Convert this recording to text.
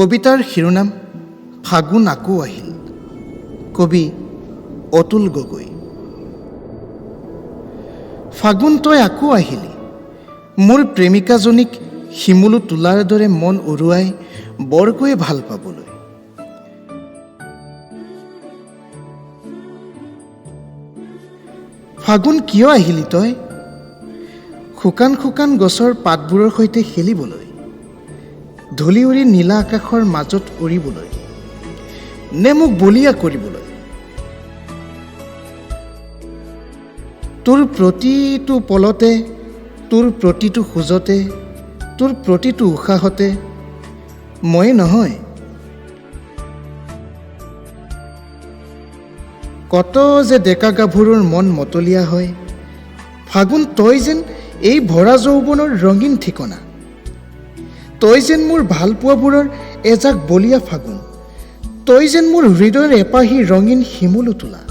কবিতাৰ শিৰোনাম ফাগুন আকৌ আহিল। কবি অতুল গগৈ। ফাগুন তই আকৌ আহিলি। মোৰ প্ৰেমিকাজনীক শিমুলু তোলাৰ দৰে মন উৰুৱাই বৰকৈ ভাল পাবলৈ। ফাগুন কিয় আহিলি তই? শুকান শুকান গছৰ পাতবোৰৰ সৈতে খেলিবলৈ। ধূলি উৰি নীলা আকাশৰ মাজত উৰিবলৈ নে মোক বলিয়া কৰিবলৈ। তোৰ প্ৰতিটো পলতে, তোৰ প্ৰতিটো খোজতে, তোৰ প্ৰতিটো উশাহতে, ময়ে নহয়। কত যে ডেকা গাভৰুৰ মন মতলীয়া হয়, ফাগুন তই যেন এই ভৰা যৌৱনৰ ৰঙীন ঠিকনা। তই যেন মোৰ ভালপোৱাবোৰৰ এজাক বলীয়া ফাগুন। তই যেন মোৰ হৃদয়ৰ এপাহি ৰঙীন শিমুলু তোলা